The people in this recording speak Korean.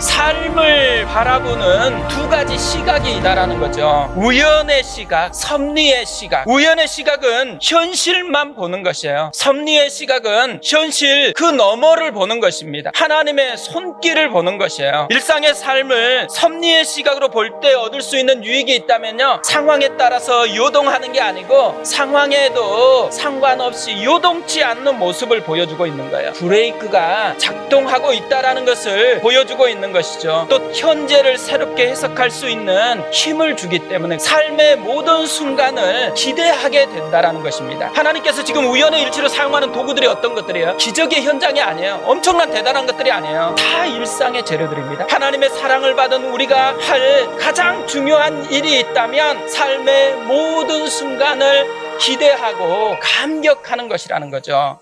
삶을 바라보는 두 가지 시각이 있다라는 거죠. 우연의 시각, 섭리의 시각. 우연의 시각은 현실만 보는 것이에요. 섭리의 시각은 현실 그 너머를 보는 것입니다. 하나님의 손길을 보는 것이에요. 일상의 삶을 섭리의 시각으로 볼 때 얻을 수 있는 유익이 있다면요. 상황에 따라서 요동하는 게 아니고 상황에도 상관없이 요동치 않는 모습을 보여주고 있는 거예요. 브레이크가 작동하고 있다라는 것을 보여주고 있는 것이죠. 또 현재를 새롭게 해석할 수 있는 힘을 주기 때문에 삶의 모든 순간을 기대하게 된다라는 것입니다. 하나님께서 지금 우연의 일치로 사용하는 도구들이 어떤 것들이에요? 기적의 현장이 아니에요. 엄청난 대단한 것들이 아니에요. 다 일상의 재료들입니다. 하나님의 사랑을 받은 우리가 할 가장 중요한 일이 있다면 삶의 모든 순간을 기대하고 감격하는 것이라는 거죠.